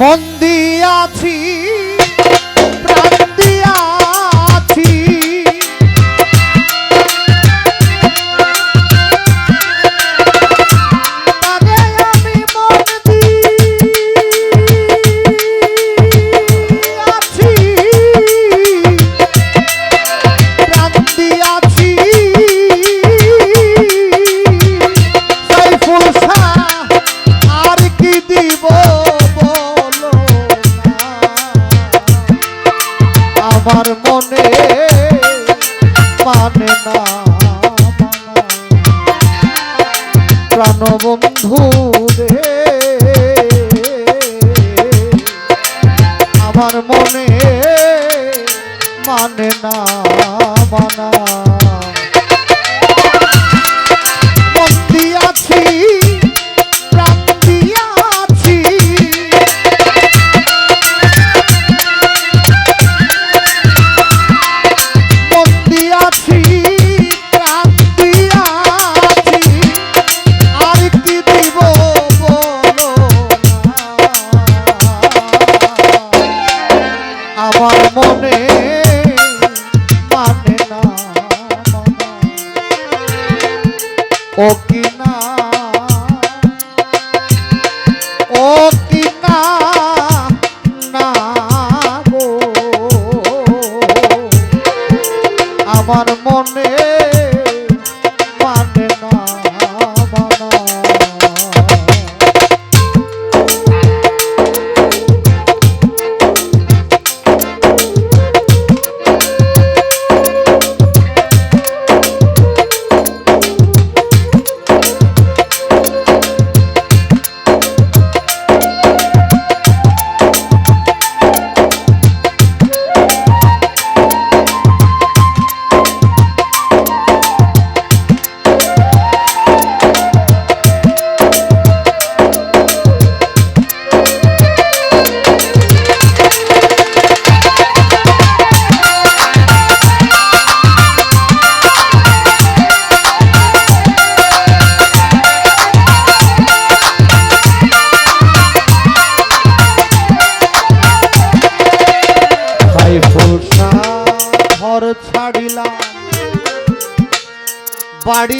বন্দি আছি নবন্ধু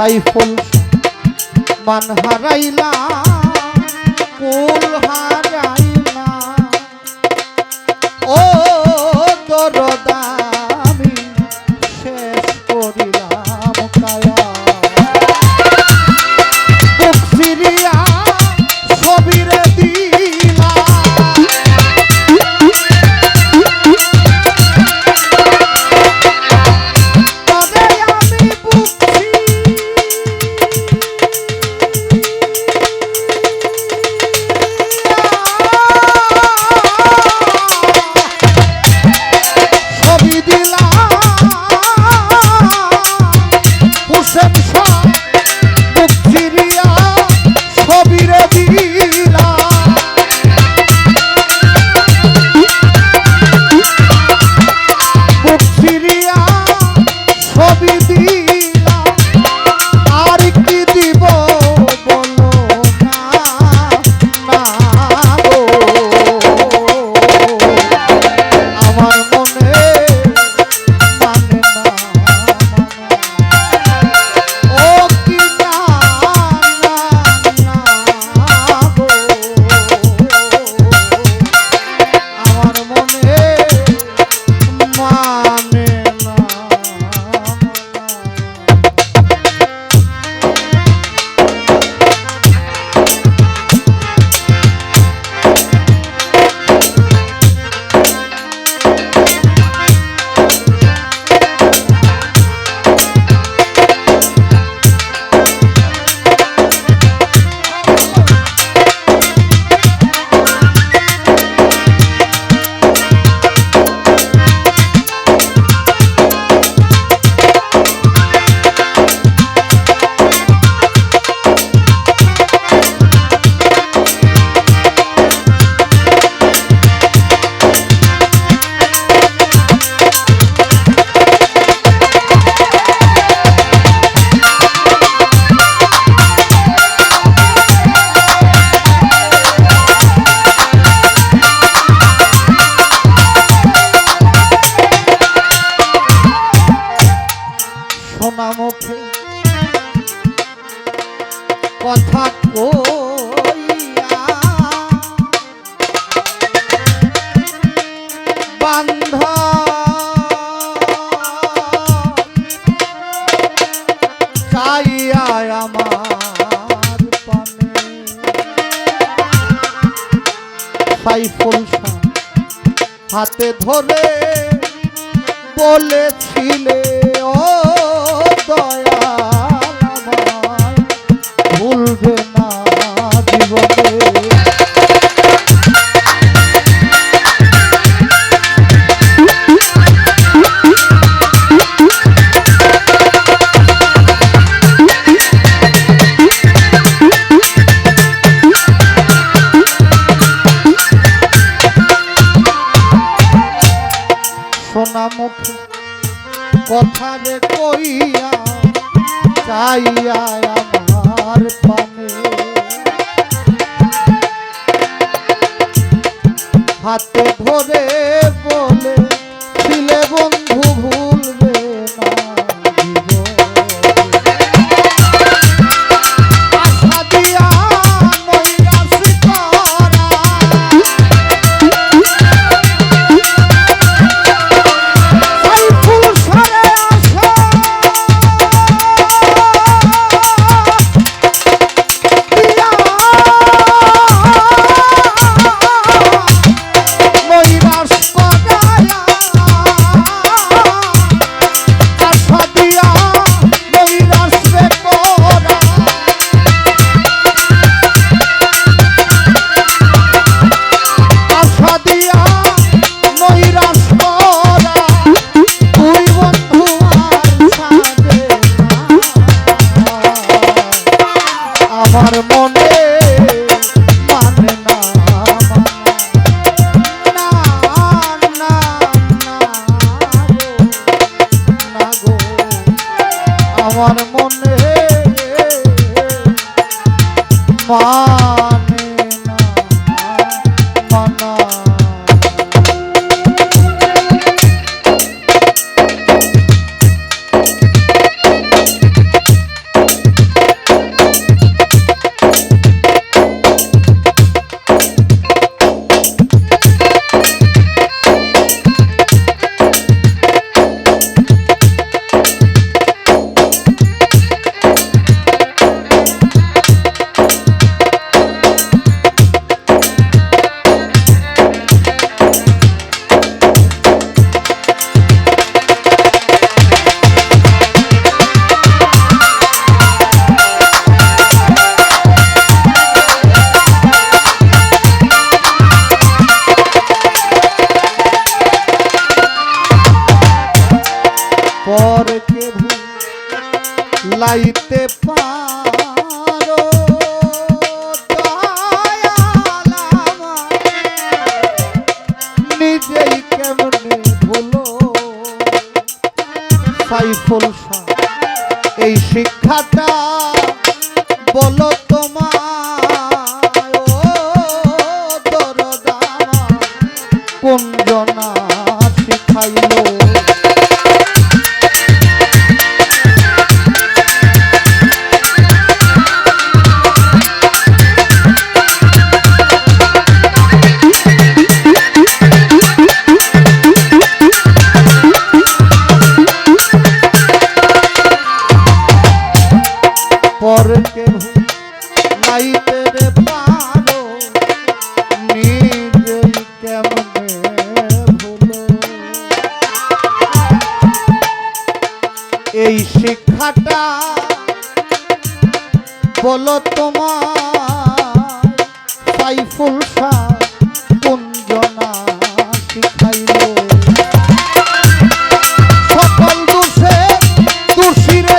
সাইফুল মান হারাইলা কুল হারাইলা। ও দরদা ধরে বলেছিলে সোনা মুখে কথা রে কইয়া চাইয়া আমার পানে। হাতে ধরে বলে ছিলে বন্ধু ভুল শিক্ষাটা শিক্ষাটা বলো তোমার সাইফুল শাহ কুঞ্জনা শিখাইল? সকল দোষে দোষীরে